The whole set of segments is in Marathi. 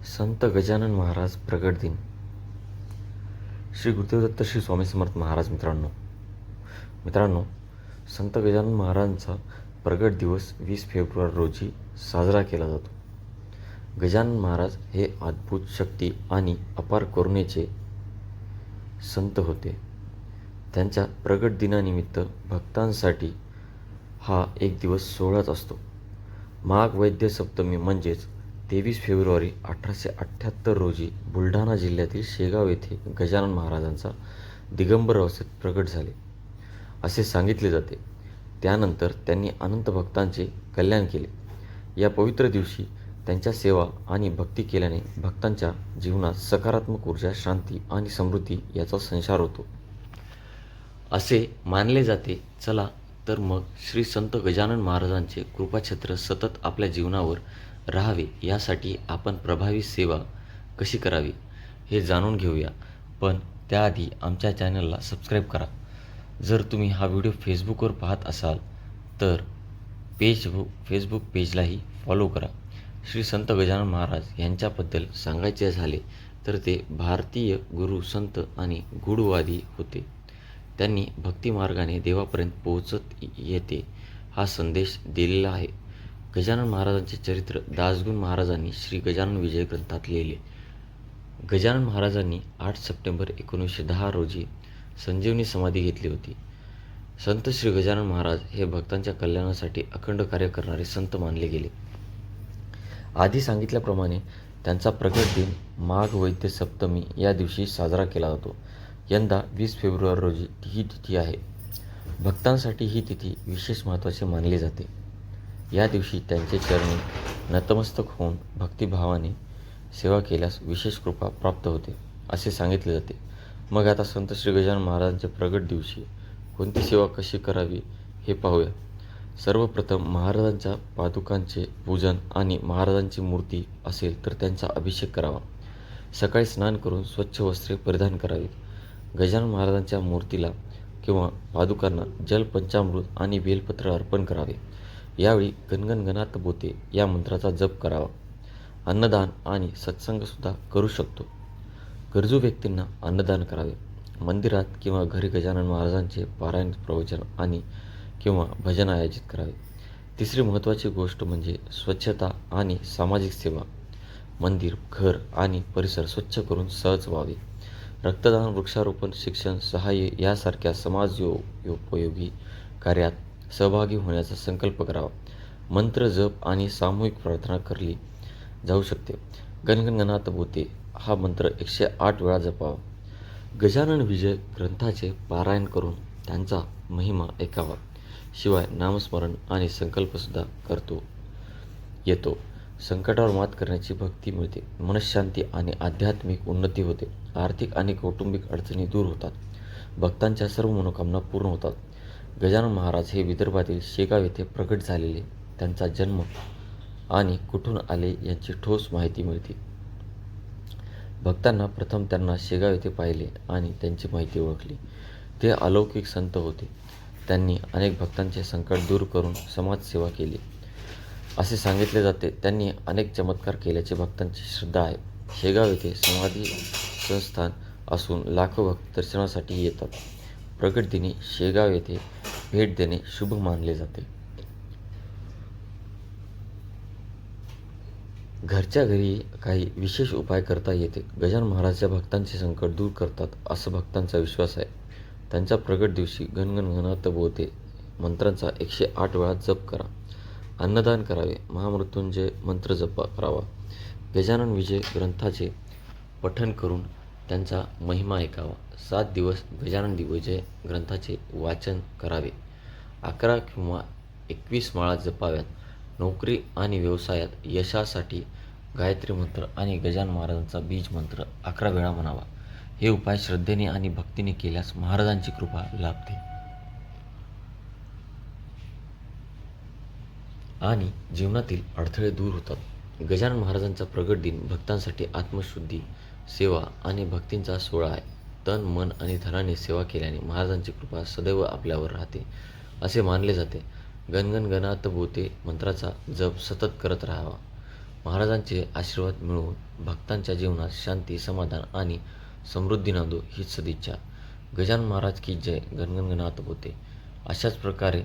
संत गजानन महाराज प्रगट दिन. श्री गुरुदेवदत्त श्री स्वामी समर्थ महाराज मित्रांनो मित्रांनो संत गजानन महाराजांचा प्रगट दिवस वीस फेब्रुवारी रोजी साजरा केला जातो. गजानन महाराज हे अद्भुत शक्ती आणि अपार करुणेचे संत होते. त्यांच्या प्रगट दिनानिमित्त भक्तांसाठी हा एक दिवस सोहळाच असतो. महाग वैद्य सप्तमी म्हणजेच तेवीस फेब्रुवारी अठराशे अठ्ठ्याहत्तर रोजी बुलढाणा जिल्ह्यातील शेगाव येथे गजानन महाराजांचा दिगंबर अवस्थेत प्रगट झाले. असे सांगितले जाते. त्यानंतर त्यांनी अनंत भक्तांचे कल्याण केले. या पवित्र दिवशी त्यांच्या सेवा आणि भक्ती केल्याने भक्तांच्या जीवनात सकारात्मक ऊर्जा शांती आणि समृद्धी याचा संसार होतो. असे मानले जाते. चला तर मग श्री संत गजानन महाराजांचे कृपाछत्र सतत आपल्या जीवनावर राहावे यासाठी आपण प्रभावी सेवा कशी करावी हे जाणून घेऊया. पण त्याआधी आमच्या चॅनलला सबस्क्राईब करा. जर तुम्ही हा व्हिडिओ फेसबुकवर पाहत असाल तर पेज फेसबुक पेजलाही फॉलो करा. श्री संत गजानन महाराज यांच्याबद्दल सांगायचे झाले तर ते भारतीय गुरु संत आणि गूढवादी होते. त्यांनी भक्तिमार्गाने देवापर्यंत पोहोचत येते हा संदेश दिलेला आहे. गजानन महाराजांचे चरित्र दासगुण महाराजांनी श्री गजानन विजय ग्रंथात लिहिले. गजानन महाराजांनी आठ सप्टेंबर एकोणीसशे दहा रोजी संजीवनी समाधी घेतली होती. संत श्री गजानन महाराज हे भक्तांच्या कल्याणासाठी अखंड कार्य करणारे संत मानले गेले. आधी सांगितल्याप्रमाणे त्यांचा प्रगट दिन माघ वैद्य सप्तमी या दिवशी साजरा केला जातो. यंदा वीस फेब्रुवारी रोजी ही तिथी आहे. भक्तांसाठी ही तिथी विशेष महत्त्वाची मानली जाते. या दिवशी त्यांचे चरणी नतमस्तक होऊन भक्तिभावाने सेवा केल्यास विशेष कृपा प्राप्त होते असे सांगितले जाते. मग आता संत श्री गजानन महाराजांच्या प्रगट दिवशी कोणती सेवा कशी करावी हे पाहूया. सर्वप्रथम महाराजांच्या पादुकांचे पूजन आणि महाराजांची मूर्ती असेल तर त्यांचा अभिषेक करावा. सकाळी स्नान करून स्वच्छ वस्त्रे परिधान करावीत. गजानन महाराजांच्या मूर्तीला किंवा पादुकांना जल पंचामृत आणि बेलपत्र अर्पण करावे. यावेळी गणगण गणात बोते. या मंत्राचा जप करावा. अन्नदान आणि सत्संगसुद्धा करू शकतो. गरजू व्यक्तींना अन्नदान करावे. मंदिरात किंवा घरी गजानन महाराजांचे पारायण प्रवचन आणि किंवा भजन आयोजित करावे. तिसरी महत्त्वाची गोष्ट म्हणजे स्वच्छता आणि सामाजिक सेवा. मंदिर घर आणि परिसर स्वच्छ करून सहज व्हावे. रक्तदान वृक्षारोपण शिक्षण सहाय्य यासारख्या समाज यो उपयोगी कार्यात सहभागी होण्याचा संकल्प करावा. मंत्र जप आणि सामूहिक प्रार्थना करली जाऊ शकते. गणगणगणात बोते हा मंत्र एकशे आठ वेळा जपावा. गजानन विजय ग्रंथाचे पारायण करून त्यांचा महिमा ऐकावा. शिवाय नामस्मरण आणि संकल्पसुद्धा करतो. येतो. संकटावर मात करण्याची भक्ती मिळते. मनशांती आणि आध्यात्मिक उन्नती होते. आर्थिक आणि कौटुंबिक अडचणी दूर होतात. भक्तांच्या सर्व मनोकामना पूर्ण होतात. गजानन महाराज हे विदर्भातील शेगाव येथे प्रकट झालेले त्यांचा जन्म आणि कुठून आले यांची ठोस माहिती मिळते. भक्तांना प्रथम त्यांना शेगाव येथे पाहिले आणि त्यांची माहिती ओळखली. ते अलौकिक संत होते. त्यांनी अनेक भक्तांचे संकट दूर करून समाजसेवा केली. असे सांगितले जाते त्यांनी अनेक चमत्कार केल्याचे भक्तांची श्रद्धा आहे. शेगाव येथे समाधी संस्थान असून लाखो भक्त दर्शनासाठी येतात. प्रगट दिनी शेगाव येथे भेट देणे शुभ मानले जाते. घरच्या घरी काही विशेष उपाय करता येते. गजानन महाराजच्या भक्तांचे संकट दूर करतात असं भक्तांचा विश्वास आहे. त्यांच्या प्रगट दिवशी गणगण गणात बोलते मंत्रांचा एकशे आठ वेळा जप करा. अन्नदान करावे महामृत्युंजय मंत्र जप करावा. गजानन विजय ग्रंथाचे पठन करून त्यांचा महिमा ऐकावा. सात दिवस गजानन दिवजय ग्रंथाचे वाचन करावे. अकरा किंवा एकवीस माळा जपाव्यात. नोकरी आणि व्यवसायात यशासाठी गायत्री मंत्र आणि गजान महाराजांचा बीज मंत्र अकरा वेळा म्हणावा. हे उपाय श्रद्धेने आणि भक्तीने केल्यास महाराजांची कृपा लाभते. आणि जीवनातील अडथळे दूर होतात. गजानन महाराजांचा प्रगट दिन भक्तांसाठी आत्मशुद्धी सेवा आणि भक्तींचा सोहळा आहे. तन मन आणि धनाने सेवा केल्याने महाराजांची कृपा सदैव आपल्यावर राहते असे मानले जाते. गणगण गणात बोते मंत्राचा जप सतत करत राहावा. महाराजांचे आशीर्वाद मिळवून भक्तांच्या जीवनात शांती समाधान आणि समृद्धी नांदो हीच सदिच्छा. गजानन महाराज की जय गणगणगणात होते अशाच प्रकारे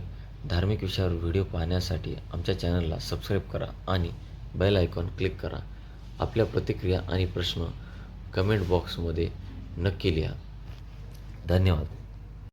धार्मिक विषयावर व्हिडिओ पाहण्यासाठी आमच्या चॅनलला सबस्क्राईब करा आणि बेल आयकॉन क्लिक करा. आपल्या प्रतिक्रिया आणि प्रश्न कमेंट बॉक्समध्ये नक्की लिहा. धन्यवाद.